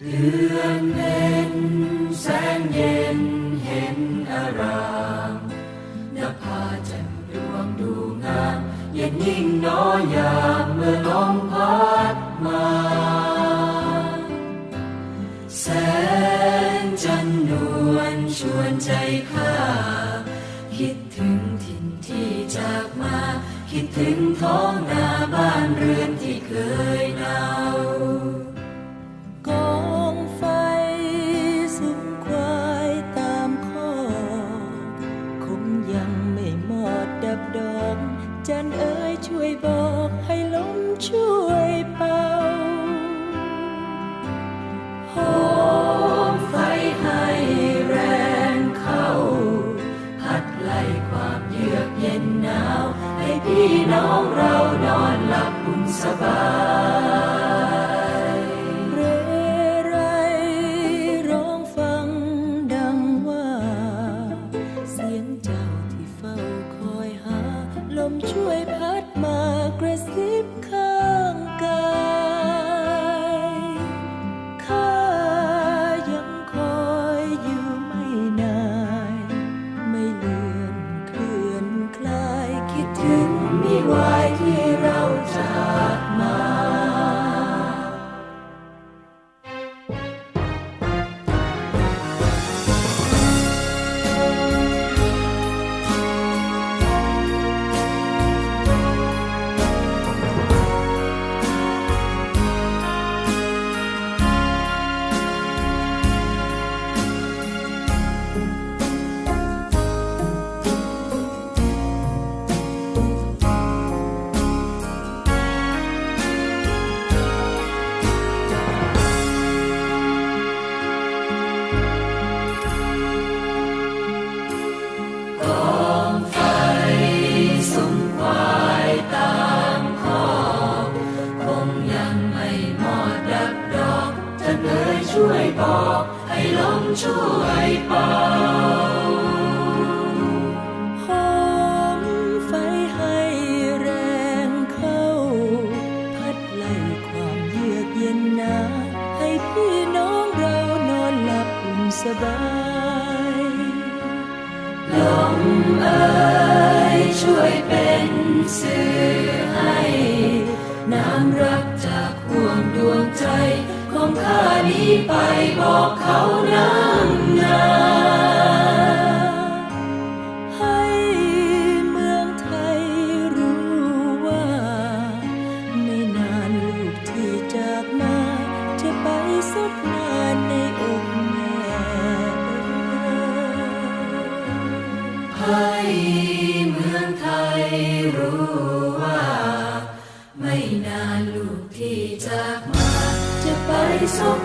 เดือนเพ็ญแสงเย็นเห็นอารามนภาจันดวงดูงามเย็นยิ่งน้อยยามเมื่อลมพัดมา แสงจันนวลชวนใจข้า คิดถึงถิ่นที่จากมา คิดถึง จันเอ๋ยช่วยบอกให้ลมช่วยเป่าหอมไฟให้แรงเข้า พัดไล่ความเยือกเย็นหนาว ให้พี่น้องเรานอนหลับอุ่นสบายเรไรร้องฟังดังว่า เสียงเจ้าที่เฝ้า มช่วยพัดมากระซิบข้างกายข้ายังคอยอยู่ไม่นาน ไม่เลือนเคลื่อนคลายคิดถึงมิวาย ช่วยเป่าหอมไฟให้แรงเข้า พัดไล่ความเยือกเย็นหนา ให้พี่น้องเรานอนหลับอุ่นสบายลมเอ่ยช่วยเป็นสื่อให้ น้ำรักจากห่วงดวงใจของข้านี้ไปบอกเขาน้ำนา รู้ว่า ไม่นานลูกที่จากมาจะไปสบ